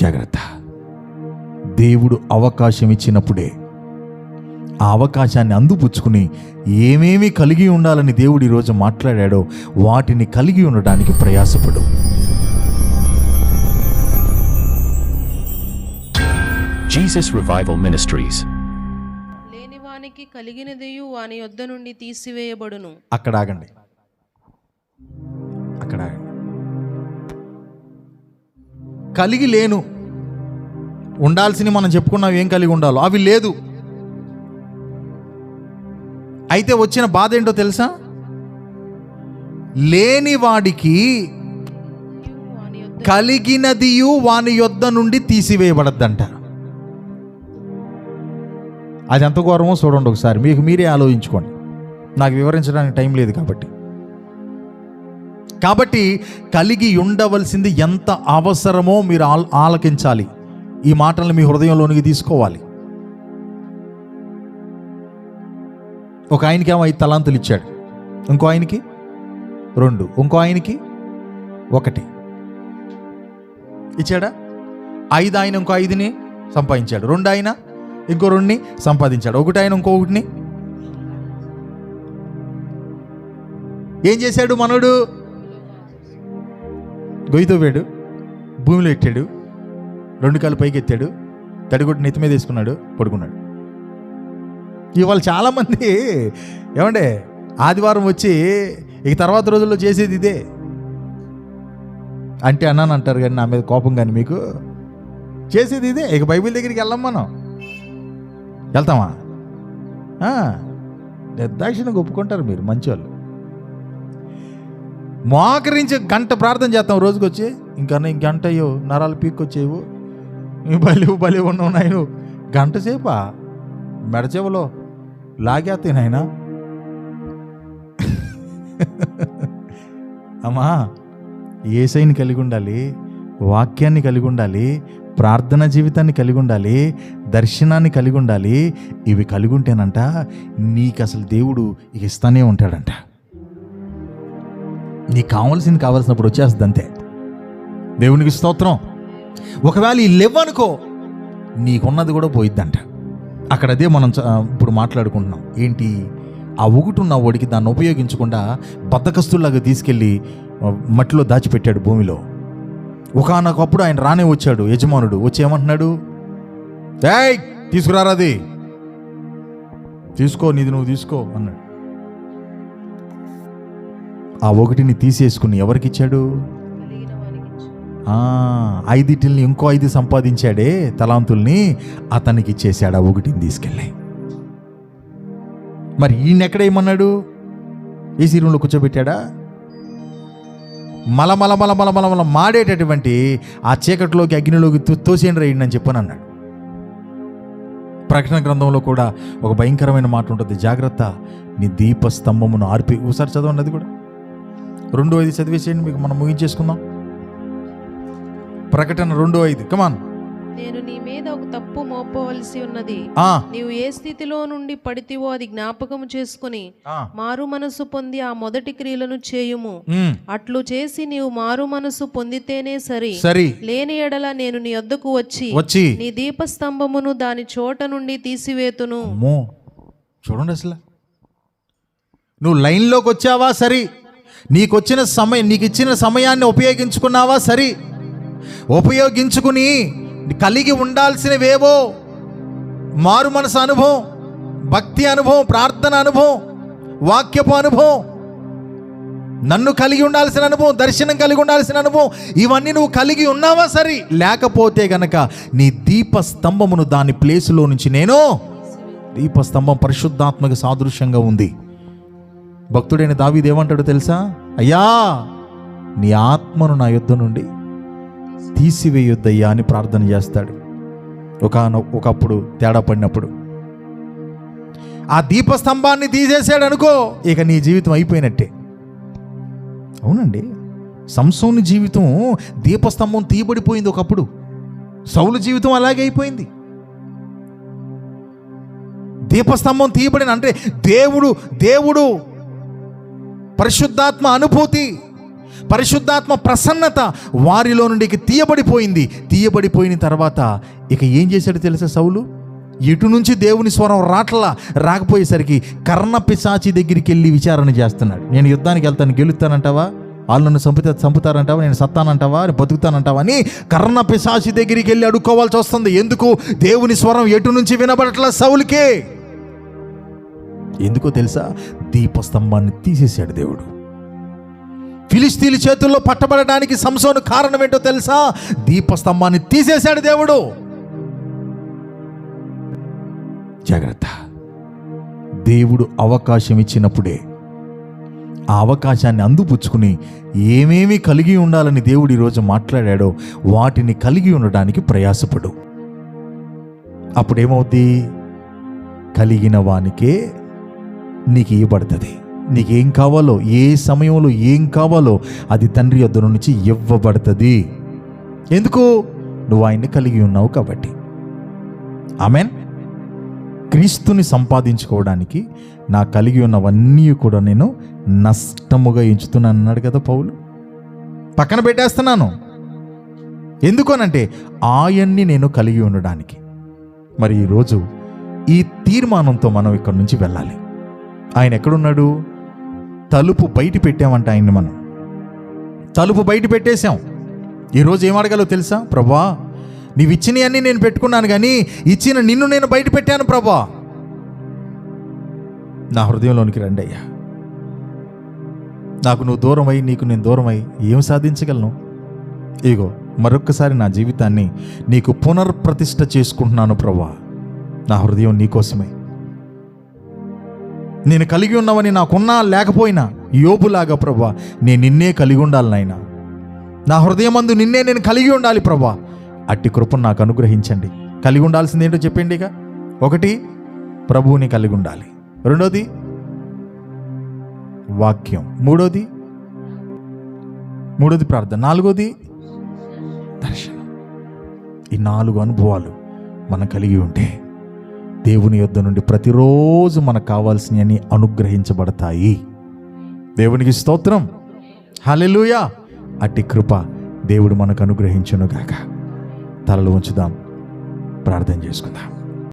జాగ్రత్త. దేవుడు అవకాశం ఇచ్చినప్పుడే ఆ అవకాశాన్ని అందిపుచ్చుకుని ఏమేమి కలిగి ఉండాలని దేవుడు ఈరోజు మాట్లాడాడో వాటిని కలిగి ఉండడానికి ప్రయాసపడు. Jesus Revival Ministries. లేని వానికి కలిగినదియు వాని యొద్ద నుండి తీసివేయబడును. అక్కడ ఆగండి. అక్కడ ఆగండి. కలిగి లేను. ఉండాల్సింది మనం చెప్పుకున్నాం ఏం కలిగి ఉండాలో. అవి లేదు. అయితే వచ్చిన బాధ ఏంటో తెలుసా? లేని వాడికి కలిగినదియు వాని యొద్ద నుండి తీసివేయబడద్దంట. అది ఎంత ఘోరమో చూడండి ఒకసారి. మీకు మీరే ఆలోచించుకోండి. నాకు వివరించడానికి టైం లేదు కాబట్టి. కాబట్టి కలిగి ఉండవలసింది ఎంత అవసరమో మీరు ఆల్ ఆలకించాలి. ఈ మాటలను మీ హృదయంలోనికి తీసుకోవాలి. ఒక ఆయనకి ఏమో ఐదు తలాంతులు ఇచ్చాడు. ఇంకో ఆయనకి? రెండు. ఇంకో ఆయనకి? ఒకటి. ఇచ్చాడా? ఐదు ఆయన ఇంకో ఐదుని సంపాదించాడు. రెండు ఆయన ఇంకో రెండుని సంపాదించాడు. ఒకటి ఆయన ఇంకొకటిని ఏం చేశాడు మనోడు? గొయ్యి తవ్వాడు భూమిలో ఎట్టాడు రెండు కాళ్ళు పైకి ఎత్తాడు తడిగొట్టు నెత్తి మీద వేసుకున్నాడు పడుకున్నాడు. ఇవాళ చాలామంది ఏమండే ఆదివారం వచ్చి ఇక తర్వాత రోజుల్లో చేసేది ఇదే. అంటే అన్నాను అంటారు కానీ నా మీద కోపం కానీ మీకు. చేసేది ఇదే ఇక బైబిల్ దగ్గరికి వెళ్ళాం మనం. వెళ్తామా? ఆ, ఒప్పుకుంటారు మీరు మంచివాళ్ళు మోకరించి గంట ప్రార్థన చేస్తాం రోజుకి వచ్చి ఇంకా గంట అయ్యో నరాలు పీక్కొచ్చేవు. నీ బలి బలి ఉన్నావు నాయను. గంట సేపా? మెడచేవలో లాగేస్తే నాయనా. అమ్మా ఏసైని కలిగి ఉండాలి వాక్యాన్ని కలిగి ఉండాలి ప్రార్థన జీవితాన్ని కలిగి ఉండాలి దర్శనాన్ని కలిగి ఉండాలి. ఇవి కలిగి ఉంటేనంట నీకు అసలు దేవుడు ఇక ఇస్తానే ఉంటాడంట. నీకు కావాల్సింది కావాల్సినప్పుడు వచ్చేస్తుంది అంతే. దేవునికి స్తోత్రం. ఒకవేళ ఈ లేవనుకో నీకున్నది కూడా పోయిద్దంట. అక్కడ అదే మనం చ- ఇప్పుడు మాట్లాడుకుంటున్నాం. ఏంటి? ఆ ఒకటి ఉన్న వాడికి దాన్ని ఉపయోగించకుండా బద్దకస్తుల్లాగా తీసుకెళ్ళి మట్టిలో దాచిపెట్టాడు భూమిలో. ఒకనొకప్పుడు ఆయన రానే వచ్చాడు యజమానుడు. వచ్చి ఏమంటున్నాడు? ఏయ్ తీసుకురారాది తీసుకో నీది నువ్వు తీసుకో అన్నాడు. ఆ ఒకటిని తీసేసుకుని ఎవరికిచ్చాడు? ఐదిటిల్ని ఇంకో ఐదు సంపాదించాడే తలాంతుల్ని అతనికి ఇచ్చేసాడు ఆ ఒకటిని తీసుకెళ్ళి. మరి ఈయన ఎక్కడేమన్నాడు ఏసీ రూమ్లో కూర్చోబెట్టాడా? మల మల మల మల మల మల మాడేటటువంటి ఆ చీకటిలోకి అగ్నిలోకి తోసేయండి రేయండి అని చెప్పని అన్నాడు. ప్రకటన గ్రంథంలో కూడా ఒక భయంకరమైన మాట ఉంటుంది. జాగ్రత్త నీ దీప స్తంభమును ఆర్పి ఒకసారి చదవండి అది కూడా. రెండు ఐదు చదివేసేయండి మీకు మనం ముగించేసుకుందాం. ప్రకటన రెండు ఐదు. కమాన్ నేను నీ మీద ఒక తప్పు మోపవలసి ఉన్నది. నీవు ఏ స్థితిలో నుండి పడితివో అది జ్ఞాపకము చేసుకుని మారు మనసు పొంది ఆ మొదటి క్రియలను చేయుము. అట్లు చేసి నీవు మారు మనసు పొందితేనే సరి. సరి. లేని ఎడల నేను నీ వద్దకు వచ్చి వచ్చి. నీ దీపస్తంభమును దాని చోట నుండి తీసివేతును. చూడండి అసలు. నువ్వు లైన్లోకి వచ్చావా? సరి. నీకు వచ్చిన సమయం నీకు ఇచ్చిన సమయాన్ని ఉపయోగించుకున్నావా? సరి. ఉపయోగించుకుని కలిగి ఉండాల్సినవేవో? మారు మనసు అనుభవం భక్తి అనుభవం ప్రార్థన అనుభవం వాక్యపు అనుభవం నన్ను కలిగి ఉండాల్సిన అనుభవం దర్శనం కలిగి ఉండాల్సిన అనుభవం ఇవన్నీ నువ్వు కలిగి ఉన్నావా? సరి. లేకపోతే గనక నీ దీప స్తంభమును దాని ప్లేసులో నుంచి నేను దీపస్తంభం పరిశుద్ధాత్మక సాదృశ్యంగా ఉంది. భక్తుడైన దావీదు తెలుసా? అయ్యా నీ ఆత్మను నా యుద్ధ నుండి తీసివేయొద్దయ్యా అని ప్రార్థన చేస్తాడు. ఒక ఒకప్పుడు తేడా పడినప్పుడు. ఆ దీపస్తంభాన్ని తీసేసాడు అనుకో ఇక నీ జీవితం అయిపోయినట్టే. అవునండి సంసోని జీవితం దీపస్తంభం తీయబడిపోయింది ఒకప్పుడు. సౌలు జీవితం అలాగే అయిపోయింది. దీపస్తంభం తీయబడిన అంటే దేవుడు దేవుడు పరిశుద్ధాత్మ అనుభూతి పరిశుద్ధాత్మ ప్రసన్నత వారిలో నుండి ఇక తీయబడిపోయింది. తీయబడిపోయిన తర్వాత ఇక ఏం చేశాడు తెలుసా సౌలు? ఇటు నుంచి దేవుని స్వరం రాట్లా రాకపోయేసరికి కర్ణ పిశాచి దగ్గరికి వెళ్ళి విచారణ చేస్తున్నాడు. నేను యుద్ధానికి వెళ్తాను గెలుస్తానంటావా? వాళ్ళు నన్ను చంపుతా చంపుతారంటావా? నేను సత్తానంటావా? నేను బతుకుతానంటావా అని కర్ణ పిశాచి దగ్గరికి వెళ్ళి అడుక్కోవాల్సి వస్తుంది. ఎందుకు? దేవుని స్వరం ఎటు నుంచి వినబడట్లా సౌలుకే? ఎందుకో తెలుసా? దీపస్తంభాన్ని తీసేశాడు దేవుడు. ఫిలిస్తీన్ల చేతుల్లో పట్టబడడానికి సంసోను కారణం ఏంటో తెలుసా? దీపస్తంభాన్ని తీసేశాడు దేవుడు. జాగ్రత్త. దేవుడు అవకాశం ఇచ్చినప్పుడే ఆ అవకాశాన్ని అందుపుచ్చుకుని ఏమేమి కలిగి ఉండాలని దేవుడు ఈరోజు మాట్లాడాడో వాటిని కలిగి ఉండడానికి ప్రయాసపడు. అప్పుడేమవుద్ది? కలిగిన వానికే నీకు ఇవ్వబడుతుంది. నీకేం కావాలో ఏ సమయంలో ఏం కావాలో అది తండ్రి యొద్ద నుంచి ఇవ్వబడుతుంది. ఎందుకు? నువ్వు ఆయన్ని కలిగి ఉన్నావు కాబట్టి. ఆమెన్. క్రీస్తుని సంపాదించుకోవడానికి నా కలిగి ఉన్నవన్నీ కూడా నేను నష్టముగా ఎంచుతున్నాను అన్నాడు కదా పౌలు. పక్కన పెట్టేస్తున్నాను. ఎందుకనంటే ఆయన్ని నేను కలిగి ఉండడానికి. మరి ఈరోజు ఈ తీర్మానంతో మనం ఇక్కడి నుంచి వెళ్ళాలి. ఆయన ఎక్కడున్నాడు? తలుపు బయట పెట్టామంట ఆయన్ని మనం. తలుపు బయట పెట్టేశాం. ఈరోజు ఏం అడగాలో తెలుసా? ప్రభా నీవు ఇచ్చినవన్నీ నేను పెట్టుకున్నాను కానీ ఇచ్చిన నిన్ను నేను బయట పెట్టాను ప్రభా. నా హృదయంలోనికి రండి అయ్యా నాకు నువ్వు దూరం అయి నీకు నేను దూరం అయి ఏం సాధించగలను? ఇగో మరొక్కసారి నా జీవితాన్ని నీకు పునర్ప్రతిష్ఠ చేసుకుంటున్నాను ప్రభా. నా హృదయం నీకోసమే నేను కలిగి ఉన్నవని నాకున్నా లేకపోయినా యోబులాగా ప్రభా నేను నిన్నే కలిగి ఉండాలి నాయన. నా హృదయమందు నిన్నే నేను కలిగి ఉండాలి ప్రభా. అట్టి కృపను నాకు అనుగ్రహించండి. కలిగి ఉండాల్సింది ఏంటో చెప్పండి ఇక. ఒకటి ప్రభువుని కలిగి ఉండాలి. రెండోది వాక్యం. మూడోది మూడోది ప్రార్థన. నాలుగోది దర్శనం. ఈ నాలుగు అనుభవాలు మనం కలిగి ఉంటే దేవుని యొద్ద నుండి ప్రతిరోజు మనకు కావాల్సినవి అనుగ్రహించబడతాయి. దేవునికి స్తోత్రం. హలెలుయా అట్టి కృప దేవుడు మనకు అనుగ్రహించును గాక తలలు ఉంచుదాం ప్రార్థన చేసుకుందాం.